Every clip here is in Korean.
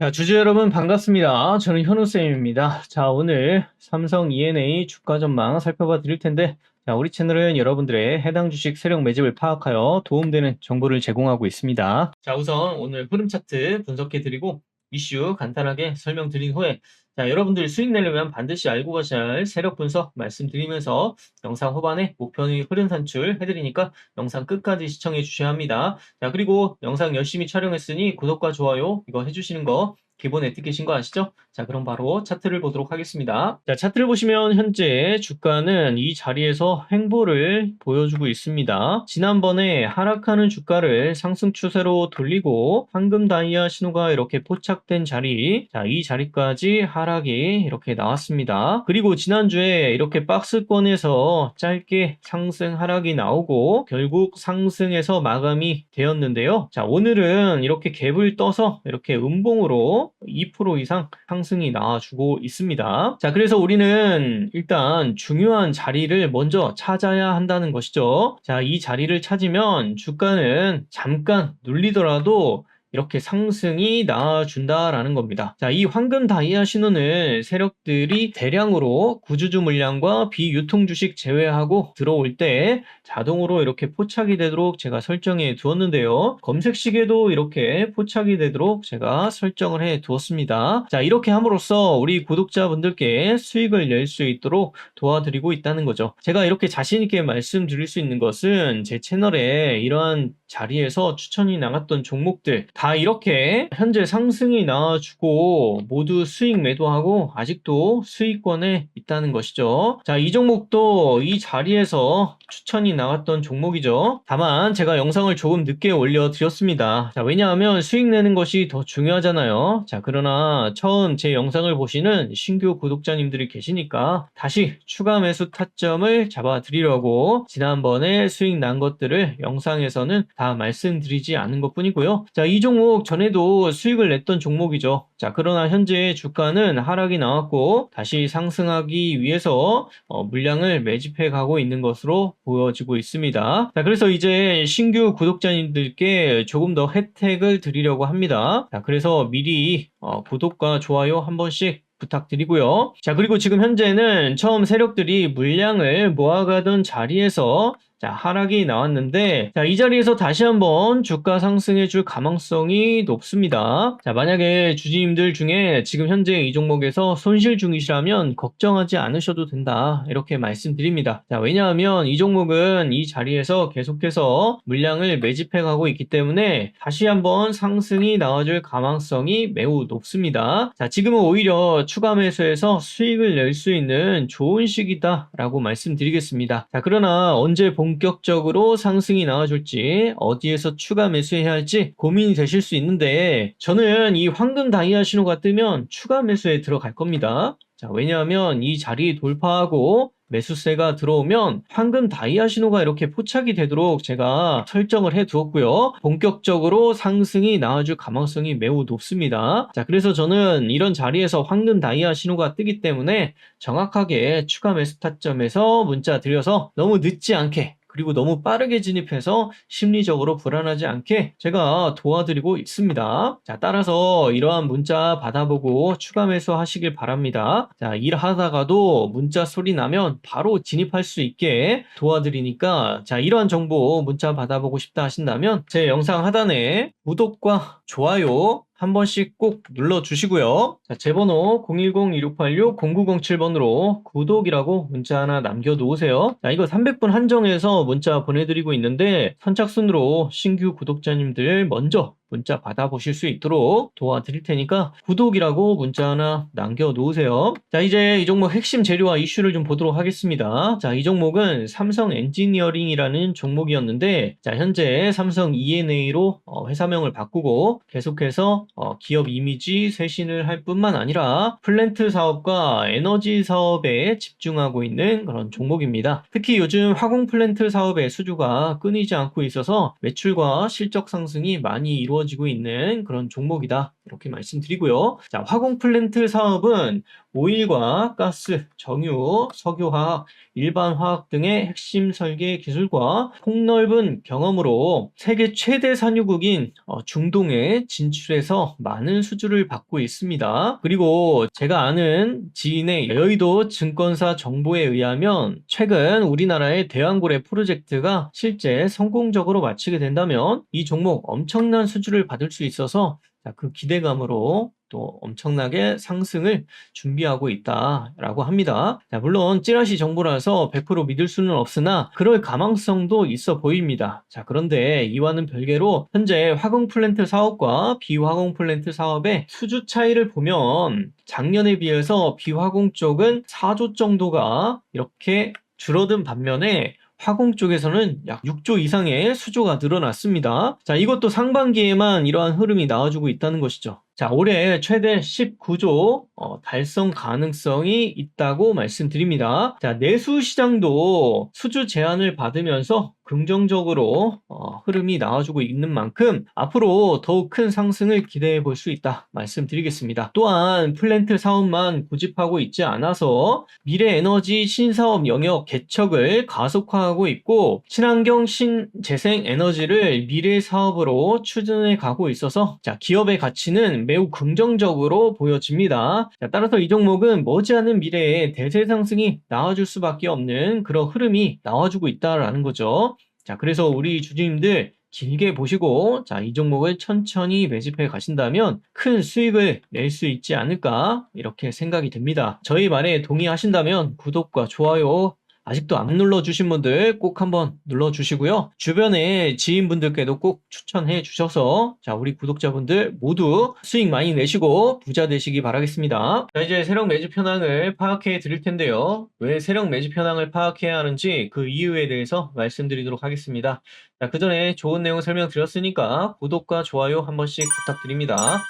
자, 주주 여러분 반갑습니다. 저는 현우쌤입니다. 자, 오늘 삼성 E&A 주가 전망 살펴봐 드릴 텐데, 자, 우리 채널은 여러분들의 해당 주식 세력 매집을 파악하여 도움되는 정보를 제공하고 있습니다. 자, 우선 오늘 흐름 차트 분석해 드리고, 이슈 간단하게 설명드린 후에, 자, 여러분들 수익 내려면 반드시 알고 가셔야 할 세력 분석 말씀드리면서 영상 후반에 목표의 흐름 산출 해드리니까 영상 끝까지 시청해 주셔야 합니다. 자, 그리고 영상 열심히 촬영했으니 구독과 좋아요 이거 해주시는 거 기본 에티켓인 거 아시죠? 자, 그럼 바로 차트를 보도록 하겠습니다. 자, 차트를 보시면 현재 주가는 이 자리에서 횡보를 보여주고 있습니다. 지난번에 하락하는 주가를 상승 추세로 돌리고 황금 다이아 신호가 이렇게 포착된 자리, 자, 이 자리까지 하락이 이렇게 나왔습니다. 그리고 지난주에 이렇게 박스권에서 짧게 상승 하락이 나오고 결국 상승에서 마감이 되었는데요. 자, 오늘은 이렇게 갭을 떠서 이렇게 음봉으로 2% 이상 상승이 나와주고 있습니다. 자, 그래서 우리는 일단 중요한 자리를 먼저 찾아야 한다는 것이죠. 자, 이 자리를 찾으면 주가는 잠깐 눌리더라도 이렇게 상승이 나와준다라는 겁니다. 자, 이 황금 다이아 신호는 세력들이 대량으로 구주주 물량과 비유통 주식 제외하고 들어올 때 자동으로 이렇게 포착이 되도록 제가 설정해 두었는데요. 검색식에도 이렇게 포착이 되도록 제가 설정을 해 두었습니다. 자, 이렇게 함으로써 우리 구독자분들께 수익을 낼 수 있도록 도와드리고 있다는 거죠. 제가 이렇게 자신 있게 말씀드릴 수 있는 것은 제 채널에 이러한 자리에서 추천이 나갔던 종목들 다 이렇게 현재 상승이 나와주고 모두 수익 매도하고 아직도 수익권에 있다는 것이죠. 자, 이 종목도 이 자리에서 추천이 나갔던 종목이죠. 다만 제가 영상을 조금 늦게 올려드렸습니다. 자, 왜냐하면 수익 내는 것이 더 중요하잖아요. 자, 그러나 처음 제 영상을 보시는 신규 구독자님들이 계시니까 다시 추가 매수 타점을 잡아드리려고 지난번에 수익 난 것들을 영상에서는 다 말씀드리지 않은 것 뿐이고요. 자, 이 종목 전에도 수익을 냈던 종목이죠. 자, 그러나 현재 주가는 하락이 나왔고 다시 상승하기 위해서 어, 물량을 매집해 가고 있는 것으로 보여지고 있습니다. 자, 그래서 이제 신규 구독자님들께 조금 더 혜택을 드리려고 합니다. 자, 그래서 미리 어, 구독과 좋아요 한 번씩 부탁드리고요. 자, 그리고 지금 현재는 처음 세력들이 물량을 모아가던 자리에서 자, 하락이 나왔는데, 자, 이 자리에서 다시 한번 주가 상승해 줄 가망성이 높습니다. 자, 만약에 주주님들 중에 지금 현재 이 종목에서 손실 중이시라면 걱정하지 않으셔도 된다. 이렇게 말씀드립니다. 자, 왜냐하면 이 종목은 이 자리에서 계속해서 물량을 매집해 가고 있기 때문에 다시 한번 상승이 나와줄 가망성이 매우 높습니다. 자, 지금은 오히려 추가 매수해서 수익을 낼 수 있는 좋은 시기다라고 말씀드리겠습니다. 자, 그러나 언제 본 격적으로 상승이 나와줄지 어디에서 추가 매수해야 할지 고민이 되실 수 있는데 저는 이 황금 다이아 신호가 뜨면 추가 매수에 들어갈 겁니다. 자, 왜냐하면 이 자리 돌파하고 매수세가 들어오면 황금 다이아 신호가 이렇게 포착이 되도록 제가 설정을 해 두었고요. 본격적으로 상승이 나와줄 가능성이 매우 높습니다. 자, 그래서 저는 이런 자리에서 황금 다이아 신호가 뜨기 때문에 정확하게 추가 매수 타점에서 문자 드려서 너무 늦지 않게 그리고 너무 빠르게 진입해서 심리적으로 불안하지 않게 제가 도와드리고 있습니다. 자, 따라서 이러한 문자 받아보고 추가 매수 하시길 바랍니다. 자, 일하다가도 문자 소리 나면 바로 진입할 수 있게 도와드리니까 자, 이러한 정보 문자 받아보고 싶다 하신다면 제 영상 하단에 구독과 좋아요 한 번씩 꼭 눌러주시고요. 자, 제 번호 010-2686-0907번으로 구독이라고 문자 하나 남겨놓으세요. 자, 이거 300분 한정해서 문자 보내드리고 있는데 선착순으로 신규 구독자님들 먼저 문자 받아보실 수 있도록 도와드릴 테니까 구독이라고 문자 하나 남겨놓으세요. 자, 이제 이 종목 핵심 재료와 이슈를 좀 보도록 하겠습니다. 자, 이 종목은 삼성 엔지니어링이라는 종목이었는데, 자, 현재 삼성 E&A로 어, 회사명을 바꾸고 계속해서 어, 기업 이미지 쇄신을 할 뿐만 아니라 플랜트 사업과 에너지 사업에 집중하고 있는 그런 종목입니다. 특히 요즘 화공 플랜트 사업의 수주가 끊이지 않고 있어서 매출과 실적 상승이 많이 이루어지고 있는 그런 종목이다. 이렇게 말씀드리고요. 자, 화공 플랜트 사업은 오일과 가스, 정유, 석유화학, 일반 화학 등의 핵심 설계 기술과 폭넓은 경험으로 세계 최대 산유국인 어, 중동에 진출해서 많은 수주를 받고 있습니다. 그리고 제가 아는 지인의 여의도 증권사 정보에 의하면 최근 우리나라의 대왕고래 프로젝트가 실제 성공적으로 마치게 된다면 이 종목 엄청난 수주를 받을 수 있어서 자, 그 기대감으로 또 엄청나게 상승을 준비하고 있다라고 합니다. 자, 물론 찌라시 정보라서 100% 믿을 수는 없으나 그럴 가망성도 있어 보입니다. 자, 그런데 이와는 별개로 현재 화공 플랜트 사업과 비화공 플랜트 사업의 수주 차이를 보면 작년에 비해서 비화공 쪽은 4조 정도가 이렇게 줄어든 반면에 화공 쪽에서는 약 6조 이상의 수조가 늘어났습니다. 자, 이것도 상반기에만 이러한 흐름이 나와주고 있다는 것이죠. 자, 올해 최대 19조 어, 달성 가능성이 있다고 말씀드립니다. 자, 내수 시장도 수주 제한을 받으면서 긍정적으로 어, 흐름이 나와주고 있는 만큼 앞으로 더욱 큰 상승을 기대해 볼 수 있다 말씀드리겠습니다. 또한 플랜트 사업만 고집하고 있지 않아서 미래 에너지 신사업 영역 개척을 가속화하고 있고 친환경 신재생 에너지를 미래 사업으로 추진해 가고 있어서 자, 기업의 가치는 매우 긍정적으로 보여집니다. 자, 따라서 이 종목은 머지않은 미래에 대세 상승이 나와줄 수밖에 없는 그런 흐름이 나와주고 있다라는 거죠. 자, 그래서 우리 주주님들 길게 보시고 자, 이 종목을 천천히 매집해 가신다면 큰 수익을 낼 수 있지 않을까 이렇게 생각이 됩니다. 저희 말에 동의하신다면 구독과 좋아요 아직도 안 눌러주신 분들 꼭 한번 눌러주시고요. 주변에 지인분들께도 꼭 추천해 주셔서 자 우리 구독자분들 모두 수익 많이 내시고 부자 되시기 바라겠습니다. 자 이제 세력 매집 현황을 파악해 드릴 텐데요. 왜 세력 매집 현황을 파악해야 하는지 그 이유에 대해서 말씀드리도록 하겠습니다. 자, 그 전에 좋은 내용 설명드렸으니까 구독과 좋아요 한 번씩 부탁드립니다.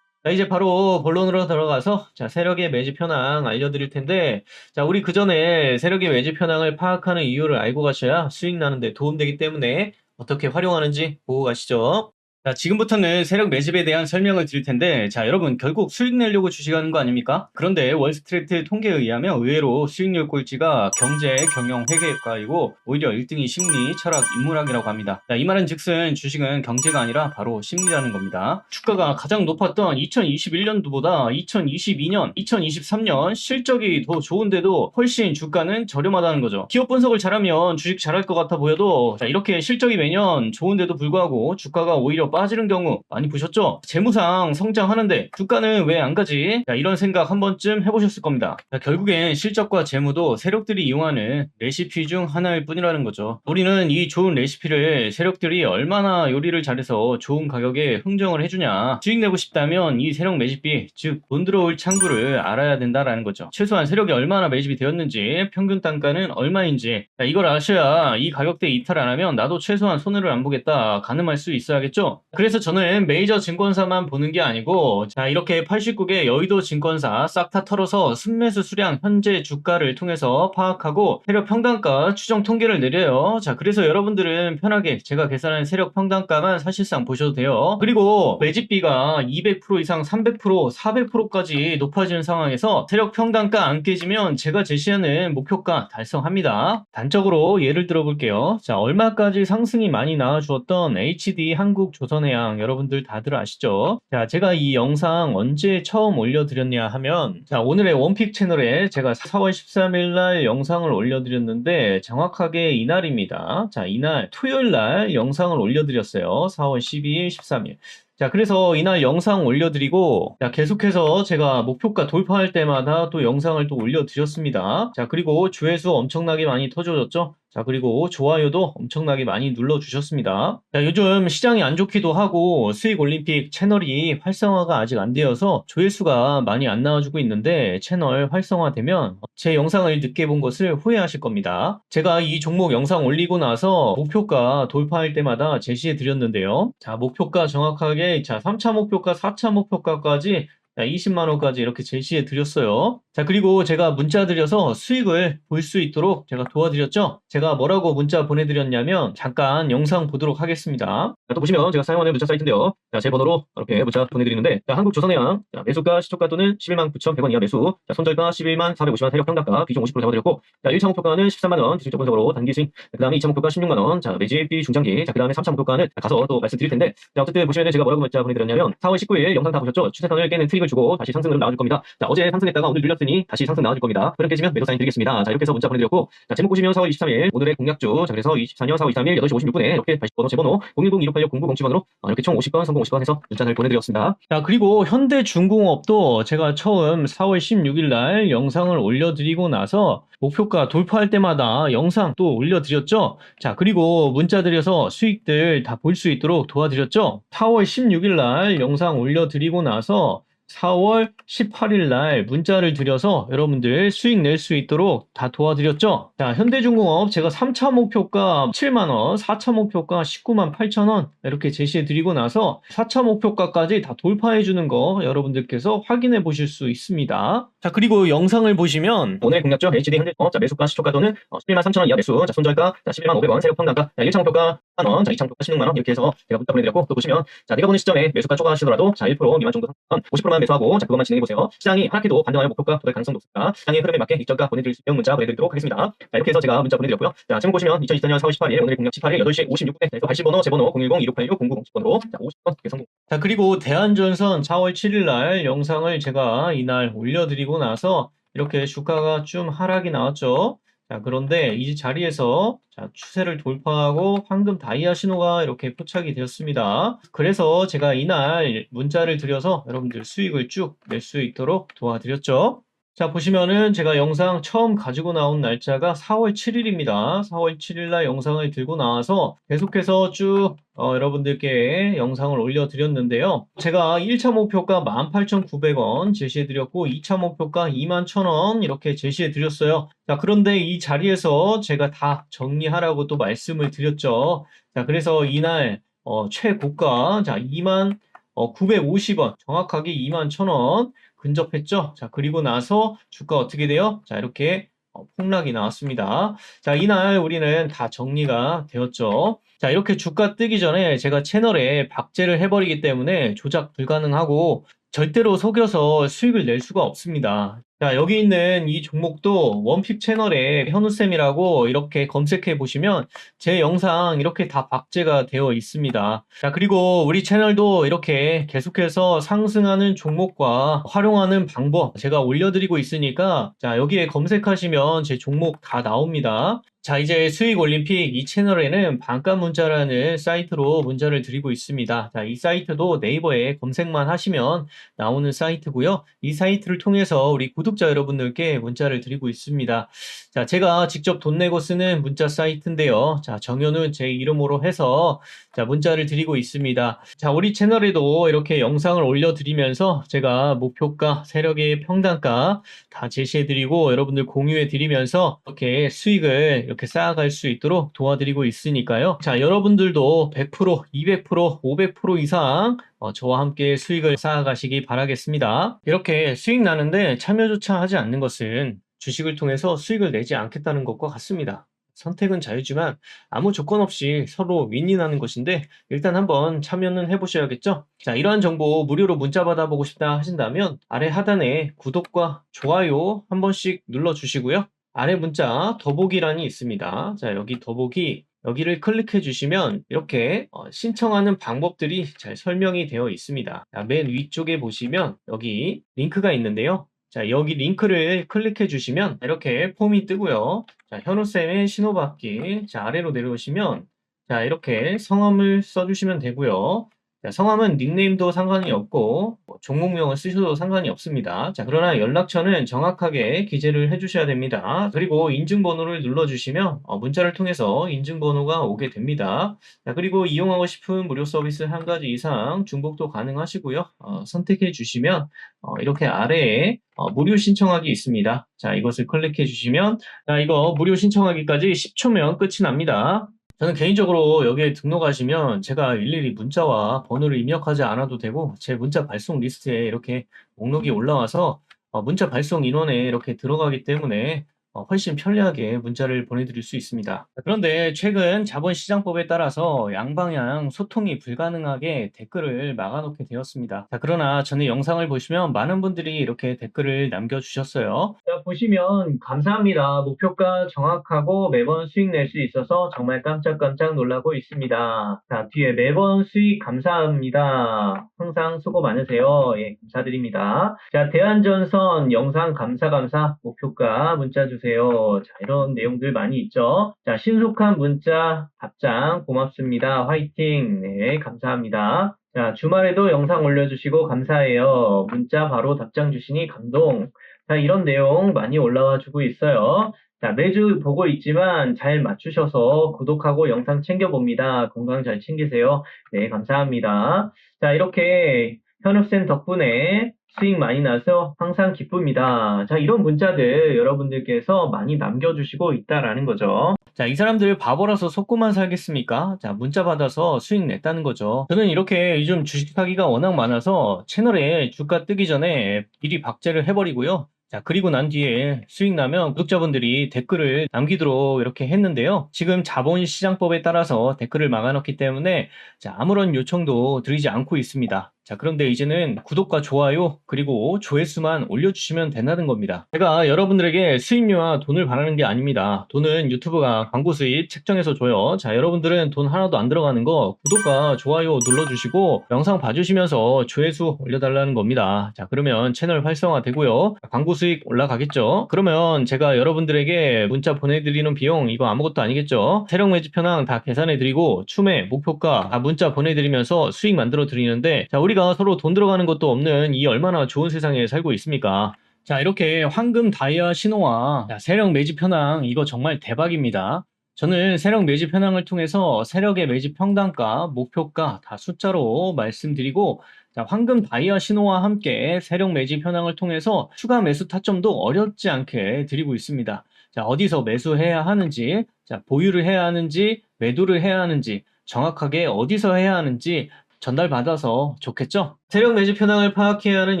자, 이제 바로 본론으로 들어가서 자, 세력의 매집 현황 알려드릴 텐데 자, 우리 그 전에 세력의 매집 현황을 파악하는 이유를 알고 가셔야 수익 나는데 도움되기 때문에 어떻게 활용하는지 보고 가시죠. 자, 지금부터는 세력 매집에 대한 설명을 드릴 텐데, 자, 여러분, 결국 수익 내려고 주식하는 거 아닙니까? 그런데 월스트리트 통계에 의하면 의외로 수익률 꼴찌가 경제, 경영, 회계과이고, 오히려 1등이 심리, 철학, 인문학이라고 합니다. 자, 이 말은 즉슨 주식은 경제가 아니라 바로 심리라는 겁니다. 주가가 가장 높았던 2021년도보다 2022년, 2023년 실적이 더 좋은데도 훨씬 주가는 저렴하다는 거죠. 기업 분석을 잘하면 주식 잘할 것 같아 보여도, 자, 이렇게 실적이 매년 좋은데도 불구하고 주가가 오히려 빠지는 경우 많이 보셨죠? 재무상 성장하는데 주가는 왜 안 가지? 자, 이런 생각 한 번쯤 해보셨을 겁니다. 자, 결국엔 실적과 재무도 세력들이 이용하는 레시피 중 하나일 뿐이라는 거죠. 우리는 이 좋은 레시피를 세력들이 얼마나 요리를 잘해서 좋은 가격에 흥정을 해주냐 수익 내고 싶다면 이 세력 매집비 즉 돈 들어올 창구를 알아야 된다라는 거죠. 최소한 세력이 얼마나 매집이 되었는지 평균 단가는 얼마인지 자, 이걸 아셔야 이 가격대 이탈 안 하면 나도 최소한 손해를 안 보겠다 가늠할 수 있어야겠죠. 그래서 저는 메이저 증권사만 보는 게 아니고 자 이렇게 89개 여의도 증권사 싹 다 털어서 순매수 수량 현재 주가를 통해서 파악하고 세력 평단가 추정 통계를 내려요. 자 그래서 여러분들은 편하게 제가 계산한 세력 평단가만 사실상 보셔도 돼요. 그리고 매집비가 200% 이상 300% 400%까지 높아지는 상황에서 세력 평단가 안 깨지면 제가 제시하는 목표가 달성합니다. 단적으로 예를 들어 볼게요. 자 얼마까지 상승이 많이 나와주었던 HD 한국 조선 해양 여러분들 다들 아시죠? 자, 제가 이 영상 언제 처음 올려드렸냐 하면 자, 오늘의 원픽 채널에 제가 4월 13일 날 영상을 올려드렸는데 정확하게 이날입니다. 자, 이날 토요일 날 영상을 올려드렸어요. 4월 12일, 13일. 자, 그래서 이날 영상 올려드리고, 자, 계속해서 제가 목표가 돌파할 때마다 또 영상을 또 올려드렸습니다. 자, 그리고 조회수 엄청나게 많이 터져졌죠? 자, 그리고 좋아요도 엄청나게 많이 눌러주셨습니다. 자, 요즘 시장이 안 좋기도 하고 수익 올림픽 채널이 활성화가 아직 안 되어서 조회수가 많이 안 나와주고 있는데 채널 활성화되면 제 영상을 늦게 본 것을 후회하실 겁니다. 제가 이 종목 영상 올리고 나서 목표가 돌파할 때마다 제시해 드렸는데요. 자, 목표가 정확하게 자, 3차 목표가, 4차 목표가까지 20만 원까지 이렇게 제시해 드렸어요. 자, 그리고 제가 문자 드려서 수익을 볼 수 있도록 제가 도와드렸죠? 제가 뭐라고 문자 보내드렸냐면 잠깐 영상 보도록 하겠습니다. 자, 또 보시면 제가 사용하는 문자 사이트인데요. 자, 제 번호로 이렇게 문자 보내드리는데 자, 한국조선해양 자, 매수가 시초가 또는 11만 9천100원 이하 매수 자, 손절가 11만 450원 세력 평가가 비중 50% 잡아드렸고 자, 1차 목표가는 13만 원 기술적 분석으로 단기 수익 그 다음에 2차 목표가 16만 원 자, 매집 비 중장기 자, 그 다음에 3차 목표가는 가서 또 말씀드릴 텐데 자, 어쨌든 보시면 제가 뭐라고 문자 보내드렸냐면 4월 19일 영상 다 보셨죠? 추세선을 깨는 트 릭을 주고 다시 상승으로 나와줄 겁니다. 자, 어제 상승했다가 오늘 눌렸으니 다시 상승 나와줄 겁니다. 흐름 깨지면 매도 사인 드리겠습니다. 자, 이렇게 해서 문자 보내드렸고 자, 제목 보시면 4월 23일 오늘의 공약주 자, 그래서 24년 4월 23일 8시 56분에 이렇게 다시 번호 제 번호 010-2586-0907번으로 어, 이렇게 총 50건 성공 50건 해서 문자를 보내드렸습니다. 자, 그리고 현대중공업도 제가 처음 4월 16일 날 영상을 올려드리고 나서 목표가 돌파할 때마다 영상 또 올려드렸죠? 자, 그리고 문자 드려서 수익들 다 볼 수 있도록 도와드렸죠? 4월 16일 날 영상 올려드리고 나서 4월 18일 날 문자를 드려서 여러분들 수익 낼 수 있도록 다 도와드렸죠? 자, 현대중공업 제가 3차 목표가 7만원, 4차 목표가 19만 8천원 이렇게 제시해 드리고 나서 4차 목표가까지 다 돌파해 주는 거 여러분들께서 확인해 보실 수 있습니다. 자, 그리고 영상을 보시면 오늘 공략죠? HD 현대공업 자, 매수가 시초가 또는 11만 3천원 이하 매수 자, 손절가 자, 11만 500원 세력 평단가 자, 1차 목표가 만 원, 자, 2차 목표가 16만원 이렇게 해서 제가 문자 보내드렸고 또 보시면 자, 내가 보는 시점에 매수가 초과하시더라도 자, 1% 미만 정도 상승 50%만 매수하고 자, 그것만 진행해보세요. 시장이 하락해도 반등하여 목표가 도달 가능성 높습니다. 시장의 흐름에 맞게 입절가 보내드릴 수 있는 문자 보내드리도록 하겠습니다. 자, 이렇게 해서 제가 문자 보내드렸고요. 자, 제목 보시면 2024년 4월 18일 오늘의 공략 18일 8시 56분에 자, 발시 번호 제 번호 010-2686-0907번으로 자, 50번 이렇게 성공. 자, 그리고 대한전선 4월 7일 날 영상을 제가 이날 올려드리고 나서 이렇게 주가가 좀 하락이 나왔죠. 자, 그런데 이 자리에서 자, 추세를 돌파하고 황금 다이아 신호가 이렇게 포착이 되었습니다. 그래서 제가 이날 문자를 드려서 여러분들 수익을 쭉 낼 수 있도록 도와드렸죠. 자, 보시면은 제가 영상 처음 가지고 나온 날짜가 4월 7일입니다. 4월 7일 날 영상을 들고 나와서 계속해서 쭉 어, 여러분들께 영상을 올려드렸는데요. 제가 1차 목표가 18,900원 제시해드렸고 2차 목표가 21,000원 이렇게 제시해드렸어요. 자, 그런데 이 자리에서 제가 다 정리하라고 또 말씀을 드렸죠. 자, 그래서 이날 어, 최고가 자 2만 어, 950원 정확하게 2만 1,000원 근접했죠. 자, 그리고 나서 주가 어떻게 돼요? 자, 이렇게 어, 폭락이 나왔습니다. 자, 이날 우리는 다 정리가 되었죠. 자, 이렇게 주가 뜨기 전에 제가 채널에 박제를 해버리기 때문에 조작 불가능하고 절대로 속여서 수익을 낼 수가 없습니다. 자, 여기 있는 이 종목도 원픽 채널에 현우쌤이라고 이렇게 검색해 보시면 제 영상 이렇게 다 박제가 되어 있습니다. 자, 그리고 우리 채널도 이렇게 계속해서 상승하는 종목과 활용하는 방법 제가 올려드리고 있으니까 자, 여기에 검색하시면 제 종목 다 나옵니다. 자, 이제 수익 올림픽 이 채널에는 반값 문자라는 사이트로 문자를 드리고 있습니다. 자, 이 사이트도 네이버에 검색만 하시면 나오는 사이트고요. 이 사이트를 통해서 우리 구독자 여러분들께 문자를 드리고 있습니다. 자, 제가 직접 돈 내고 쓰는 문자 사이트인데요. 자, 정현은 제 이름으로 해서 자, 문자를 드리고 있습니다. 자, 우리 채널에도 이렇게 영상을 올려 드리면서 제가 목표가, 세력의 평단가 다 제시해 드리고 여러분들 공유해 드리면서 이렇게 수익을 이렇게 쌓아갈 수 있도록 도와드리고 있으니까요. 자, 여러분들도 100%, 200%, 500% 이상 어, 저와 함께 수익을 쌓아가시기 바라겠습니다. 이렇게 수익 나는데 참여조차 하지 않는 것은 주식을 통해서 수익을 내지 않겠다는 것과 같습니다. 선택은 자유지만 아무 조건 없이 서로 윈윈하는 것인데 일단 한번 참여는 해보셔야겠죠? 자, 이러한 정보 무료로 문자 받아보고 싶다 하신다면 아래 하단에 구독과 좋아요 한 번씩 눌러주시고요. 아래 문자 더보기란이 있습니다. 자, 여기 더보기 여기를 클릭해 주시면 이렇게 어, 신청하는 방법들이 잘 설명이 되어 있습니다. 자, 맨 위쪽에 보시면 여기 링크가 있는데요. 자, 여기 링크를 클릭해 주시면 이렇게 폼이 뜨고요. 자, 현우쌤의 신호받기. 자, 아래로 내려오시면 자, 이렇게 성함을 써주시면 되고요. 자, 성함은 닉네임도 상관이 없고 뭐 종목명을 쓰셔도 상관이 없습니다. 자, 그러나 연락처는 정확하게 기재를 해주셔야 됩니다. 그리고 인증번호를 눌러주시면 어, 문자를 통해서 인증번호가 오게 됩니다. 자, 그리고 이용하고 싶은 무료 서비스 한 가지 이상 중복도 가능하시고요. 어, 선택해 주시면 어, 이렇게 아래에 어, 무료 신청하기 있습니다. 자, 이것을 클릭해 주시면 자, 이거 무료 신청하기까지 10초면 끝이 납니다. 저는 개인적으로 여기에 등록하시면 제가 일일이 문자와 번호를 입력하지 않아도 되고 제 문자 발송 리스트에 이렇게 목록이 올라와서 어, 문자 발송 인원에 이렇게 들어가기 때문에 어, 훨씬 편리하게 문자를 보내드릴 수 있습니다. 그런데 최근 자본시장법에 따라서 양방향 소통이 불가능하게 댓글을 막아놓게 되었습니다. 자, 그러나 전에 영상을 보시면 많은 분들이 이렇게 댓글을 남겨주셨어요. 자, 보시면 감사합니다. 목표가 정확하고 매번 수익 낼 수 있어서 정말 깜짝깜짝 놀라고 있습니다. 자, 뒤에 매번 수익 감사합니다. 항상 수고 많으세요. 예, 감사드립니다. 자, 대한전선 영상 감사 감사 목표가 문자 주세요. 자, 이런 내용들 많이 있죠. 자, 신속한 문자 답장 고맙습니다. 화이팅. 네, 감사합니다. 자, 주말에도 영상 올려주시고 감사해요. 문자 바로 답장 주시니 감동. 자, 이런 내용 많이 올라와 주고 있어요. 자, 매주 보고 있지만 잘 맞추셔서 구독하고 영상 챙겨봅니다. 건강 잘 챙기세요. 네, 감사합니다. 자, 이렇게 현업쌤 덕분에 수익 많이 나서 항상 기쁩니다. 자, 이런 문자들 여러분들께서 많이 남겨주시고 있다라는 거죠. 자, 이 사람들 바보라서 속고만 살겠습니까? 자, 문자 받아서 수익 냈다는 거죠. 저는 이렇게 요즘 주식하기가 워낙 많아서 채널에 주가 뜨기 전에 미리 박제를 해버리고요. 자, 그리고 난 뒤에 수익 나면 구독자분들이 댓글을 남기도록 이렇게 했는데요. 지금 자본시장법에 따라서 댓글을 막아놓기 때문에 자, 아무런 요청도 드리지 않고 있습니다. 자, 그런데 이제는 구독과 좋아요, 그리고 조회수만 올려주시면 된다는 겁니다. 제가 여러분들에게 수익료와 돈을 바라는 게 아닙니다. 돈은 유튜브가 광고 수입 책정해서 줘요. 자, 여러분들은 돈 하나도 안 들어가는 거 구독과 좋아요 눌러주시고 영상 봐주시면서 조회수 올려달라는 겁니다. 자, 그러면 채널 활성화 되고요. 광고 수익 올라가겠죠? 그러면 제가 여러분들에게 문자 보내드리는 비용 이거 아무것도 아니겠죠? 세력 매집 현황 다 계산해드리고 추매, 목표가 다 문자 보내드리면서 수익 만들어 드리는데 자, 우리 가 서로 돈 들어가는 것도 없는 이 얼마나 좋은 세상에 살고 있습니까? 자, 이렇게 황금 다이아 신호와 자, 세력 매집 현황 이거 정말 대박입니다. 저는 세력 매집 현황을 통해서 세력의 매집 평단가, 목표가 다 숫자로 말씀드리고 자, 황금 다이아 신호와 함께 세력 매집 현황을 통해서 추가 매수 타점도 어렵지 않게 드리고 있습니다. 자, 어디서 매수해야 하는지, 자, 보유를 해야 하는지, 매도를 해야 하는지, 정확하게 어디서 해야 하는지 전달받아서 좋겠죠? 세력 매집 현황을 파악해야 하는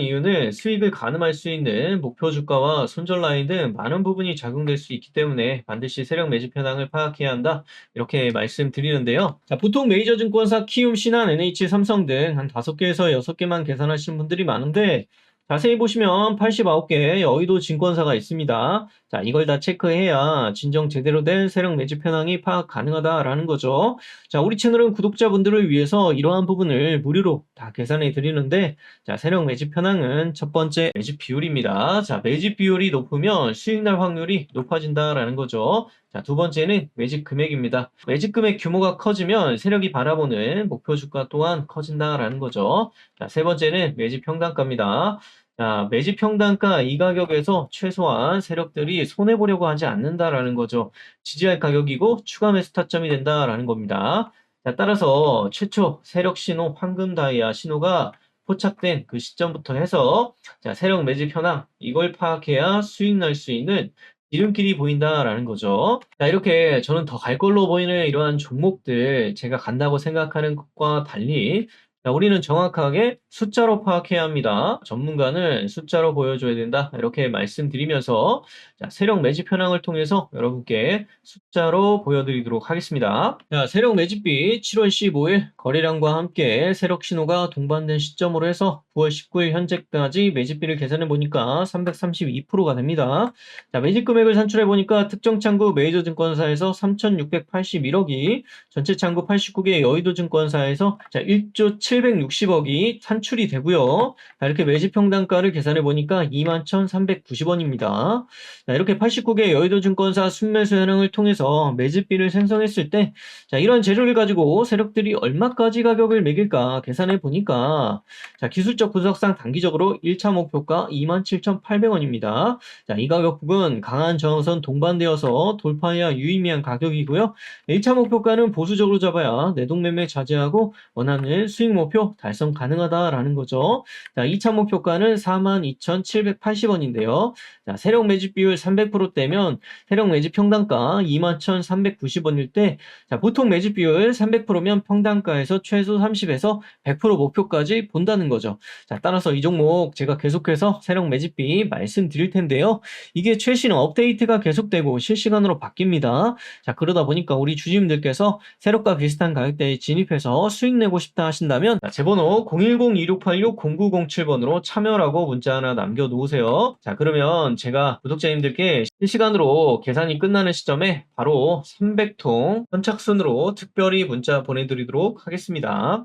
이유는 수익을 가늠할 수 있는 목표 주가와 손절 라인 등 많은 부분이 작용될 수 있기 때문에 반드시 세력 매집 현황을 파악해야 한다. 이렇게 말씀드리는데요. 자, 보통 메이저 증권사 키움, 신한, NH, 삼성 등 한 5개에서 6개만 계산하시는 분들이 많은데 자세히 보시면 89개 여의도 증권사가 있습니다. 자, 이걸 다 체크해야 진정 제대로 된 세력 매집 현황이 파악 가능하다라는 거죠. 자, 우리 채널은 구독자분들을 위해서 이러한 부분을 무료로 다 계산해 드리는데, 자, 세력 매집 현황은 첫 번째 매집 비율입니다. 자, 매집 비율이 높으면 수익 날 확률이 높아진다라는 거죠. 자, 두 번째는 매집 금액입니다. 매집 금액 규모가 커지면 세력이 바라보는 목표 주가 또한 커진다라는 거죠. 자, 세 번째는 매집 평단가입니다. 자, 매집 평단가 이 가격에서 최소한 세력들이 손해보려고 하지 않는다라는 거죠. 지지할 가격이고 추가 매수 타점이 된다라는 겁니다. 자, 따라서 최초 세력 신호 황금 다이아 신호가 포착된 그 시점부터 해서 자, 세력 매집 현황 이걸 파악해야 수익 날 수 있는 지름길이 보인다라는 거죠. 자, 이렇게 저는 더 갈 걸로 보이는 이러한 종목들 제가 간다고 생각하는 것과 달리 자, 우리는 정확하게 숫자로 파악해야 합니다. 전문가는 숫자로 보여줘야 된다. 이렇게 말씀드리면서 자, 세력 매집 현황을 통해서 여러분께 숫자로 보여드리도록 하겠습니다. 자, 세력 매집비 7월 15일 거래량과 함께 세력 신호가 동반된 시점으로 해서 9월 19일 현재까지 매집비를 계산해 보니까 332%가 됩니다. 자, 매집 금액을 산출해 보니까 특정 창구 메이저 증권사에서 3,681억이, 전체 창구 89개 여의도 증권사에서 자, 1조 760억이 산출이 되고요. 자, 이렇게 매집 평단가를 계산해 보니까 21,390원입니다. 자, 이렇게 89개 여의도 증권사 순매수 현황을 통해서 매집비를 생성했을 때, 자, 이런 재료를 가지고 세력들이 얼마까지 가격을 매길까 계산해 보니까, 자, 기술적 분석상 단기적으로 1차 목표가 27,800원입니다. 자, 이 가격북은 강한 저항선 동반되어서 돌파해야 유의미한 가격이고요. 1차 목표가는 보수적으로 잡아야 내동매매 자제하고 원하는 수익 목표 달성 가능하다라는 거죠. 자, 2차 목표가는 42,780원인데요. 자, 세력 매집 비율 300%대면 세력 매집 평당가 21,390원일 때, 자, 보통 매집 비율 300%면 평당가에서 최소 30에서 100% 목표까지 본다는 거죠. 자, 따라서 이 종목 제가 계속해서 세력 매집비 말씀드릴 텐데요. 이게 최신 업데이트가 계속되고 실시간으로 바뀝니다. 자, 그러다 보니까 우리 주주님들께서 세력과 비슷한 가격대에 진입해서 수익 내고 싶다 하신 다면 자, 제 번호 010-2686-0907번으로 참여라고 문자 하나 남겨놓으세요. 자, 그러면 제가 구독자님들께 실시간으로 계산이 끝나는 시점에 바로 300통 선착순으로 특별히 문자 보내드리도록 하겠습니다.